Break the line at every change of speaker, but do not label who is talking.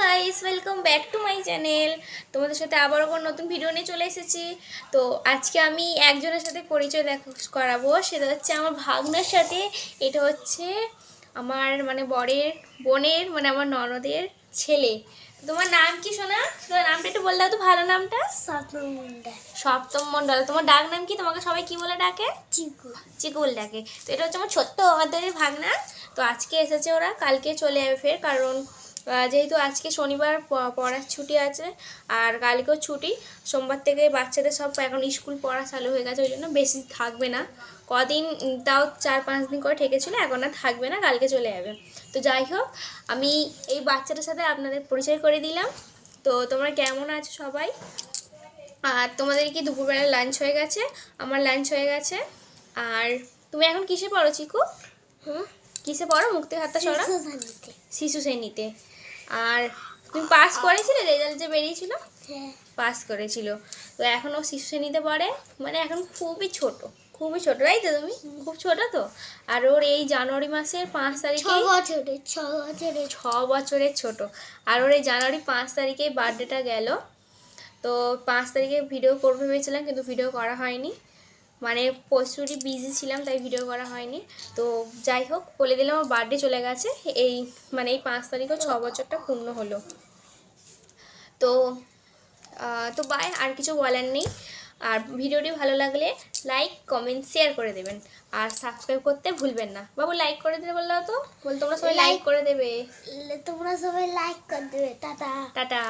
Guys welcome back to my channel তোমাদের সাথে আবারও কোনো নতুন ভিডিও নিয়ে চলে এসেছি। তো আজকে আমি একজনের সাথে পরিচয় দেখ করাবো। সেটা হচ্ছে আমার ভাগ্নের সাথে। এটা হচ্ছে আমার মানে বরের বোনের মানে আমার ননদের ছেলে। তোমার নাম কি সোনা? তোমার নামটা একটু বলে দাও তো ভালো নামটা?
সাতমুন্ডা
সপ্তম মণ্ডল। তোমার ডাক নাম কি? তোমাকে সবাই কি বলে ডাকে?
চিকু।
চিকুল ডাকে। তো এটা হচ্ছে আমার ছোট্ট আমাদের ভাগনা। তো আজকে এসেছে ওরা কালকে চলে যাবে ফের কারণ যেহেতু আজকে শনিবার পড়ার ছুটি আছে আর কালকেও ছুটি সোমবার থেকে বাচ্চাদের সব এখন স্কুল পড়া চালু হয়ে গেছে ওই জন্য বেশি থাকবে না। কদিন তাও চার পাঁচ দিন করে ঠেকেছিল এখন আর থাকবে না কালকে চলে যাবে। তো যাই হোক আমি এই বাচ্চাটার সাথে আপনাদের পরিচয় করে দিলাম। তো তোমরা কেমন আছো সবাই? আর তোমাদের কি দুপুরবেলা লাঞ্চ হয়ে গেছে? আমার লাঞ্চ হয়ে গেছে। আর তুমি এখন কিসে পড়ো চিকু?
হ্যাঁ।
কিসে পড়ো? মুক্তি হাতটা সরা শিশু শ্রেণীতে। আর তুমি পাস করেছিলে? রেজাল্ট যে বেরিয়েছিল?
হ্যাঁ।
পাস করেছিল। তো এখনও শিশু শ্রেণীতে পড়ে? মানে এখন খুবই ছোট। খুবই ছোট তাই তো তুমি? খুব ছোট তো? আর ওর এই জানুয়ারি মাসের পাঁচ তারিখে
বছরে ছ বছরে
ছ বছরের ছোট। আর ওর এই জানুয়ারি পাঁচ তারিখে বার্থডেটা গেল। তো পাঁচ তারিখে ভিডিও করবে ভেবেছিলাম কিন্তু ভিডিও করা হয়নি। মানে প্রচুরই বিজি ছিলাম তাই ভিডিও করা হয়নি। তো যাই হোক বলে দিলাম আমার বার্থডে চলে গেছে। এই মানে এই পাঁচ তারিখও ছ বছরটা পূর্ণ হলো। তো তো বাই আর কিছু বলার নেই। আর ভিডিওটি ভালো লাগলে লাইক কমেন্ট শেয়ার করে দেবেন। আর সাবস্ক্রাইব করতে ভুলবেন না। বাবু লাইক করে দেবে বলল তো? বল তোমরা সবাই লাইক করে দেবে।
তোমরা সবাই লাইক করে দেবে। টাটা।
টাটা।